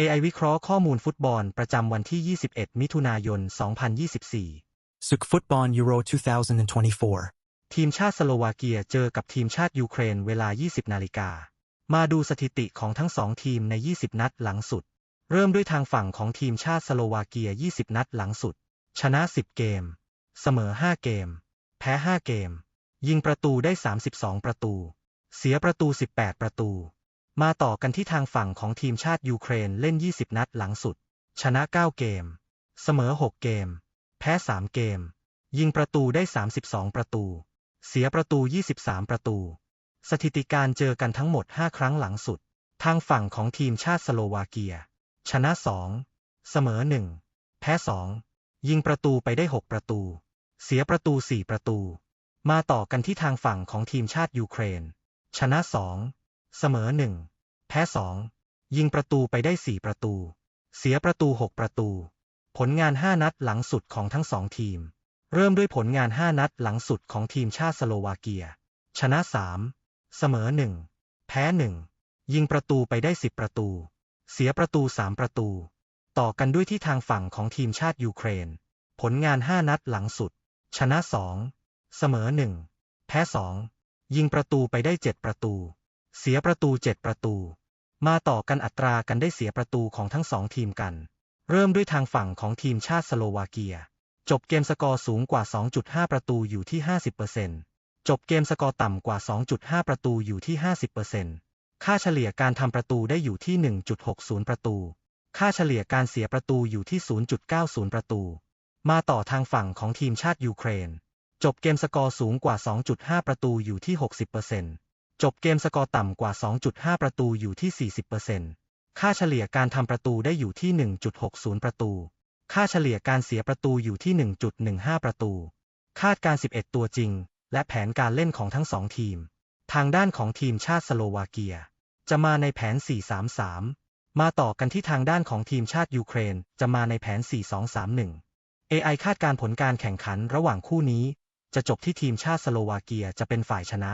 AI วิเคราะห์ข้อมูลฟุตบอลประจำวันที่ 21 มิถุนายน 2024 Suk Football Euro 2024. ทีมชาติสโลวาเกียเจอกับทีมชาติยูเครนเวลา 20 นาฬิกา มาดูสถิติของทั้งสองทีมใน 20 นัดหลังสุด เริ่มด้วยทางฝั่งของทีมชาติสโลวาเกีย 20 นัดหลังสุด ชนะ 10 เกม เสมอ 5 เกม แพ้ 5 เกม ยิงประตูได้ 32 ประตู เสียประตู 18 ประตู มาต่อกันที่ทางฝั่งของทีมชาติยูเครนเล่น 20 นัดหลังสุด ชนะ 9 เกม เสมอ 6 เกม แพ้ 3 เกม ยิงประตูได้ 32 ประตู เสียประตู 23 ประตู สถิติการเจอกันทั้งหมด 5 ครั้งหลังสุด ทางฝั่งของทีมชาติสโลวาเกีย ชนะ 2 เสมอ 1 แพ้ 2 ยิงประตูไปได้ 6 ประตู เสียประตู 4 ประตู มาต่อกันที่ทางฝั่งของทีมชาติยูเครน ชนะ 2 เสมอ1แพ้2ยิงประตูไปได้4ประตู เสียประตู6ประตู ผลงาน5นัดหลังสุดของทั้งสองทีม เริ่มด้วยผลงาน5นัดหลังสุดของทีมชาติสโลวาเกีย ชนะ3เสมอ1แพ้1ยิงประตูไปได้10ประตู เสียประตู3ประตู ต่อกันด้วยที่ทางฝั่งของทีมชาติยูเครน ผลงาน5นัดหลังสุด ชนะ2เสมอ1แพ้2ยิงประตูไปได้7ประตู เสียประตู7ประตู มาต่อกันอัตรากันได้เสียประตูของทั้งสองทีมกัน เริ่มด้วยทางฝั่งของทีมชาติสโลวาเกีย จบเกมสกอร์สูงกว่า 2.5 ประตูอยู่ที่ 50%จบเกมสกอร์ต่ำกว่า 2.5 ประตูอยู่ที่ 50%ค่าเฉลี่ยการทำประตูได้อยู่ที่ 1.60 ประตู ค่าเฉลี่ยการเสียประตูอยู่ที่ 0.90 ประตู มาต่อทางฝั่งของทีมชาติยูเครน จบเกมสกอร์สูงกว่า 2.5 ประตูอยู่ที่ 60% จบเกมสกอร์ต่ำกว่า 2.5 ประตูอยู่ที่ 40%ค่าเฉลี่ยการทำประตูได้อยู่ที่ 1.60 ประตู ค่าเฉลี่ยการเสียประตูอยู่ที่ 1.15 ประตู คาดการ 11 ตัวจริง และแผนการเล่นของทั้งสองทีม ทางด้านของทีมชาติสโลวาเกีย จะมาในแผน 4-3-3 มาต่อกันที่ทางด้านของทีมชาติยูเครน จะมาในแผน 4-2-3-1 AI คาดการผลการแข่งขันระหว่างคู่นี้ จะจบที่ทีมชาติสโลวาเกียจะเป็นฝ่ายชนะ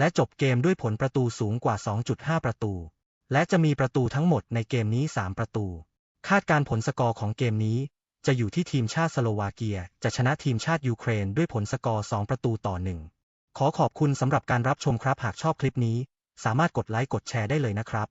และจบเกมด้วยผลประตูสูงกว่า 2.5 ประตู และจะมีประตูทั้งหมดในเกมนี้ 3 ประตู คาดการผลสกอร์ของเกมนี้ จะอยู่ที่ทีมชาติสโลวาเกีย จะชนะทีมชาติยูเครนด้วยผลสกอร์ 2 ประตูต่อ 1 ขอขอบคุณสำหรับการรับชมครับหากชอบคลิปนี้ สามารถกดไลค์กดแชร์ได้เลยนะครับ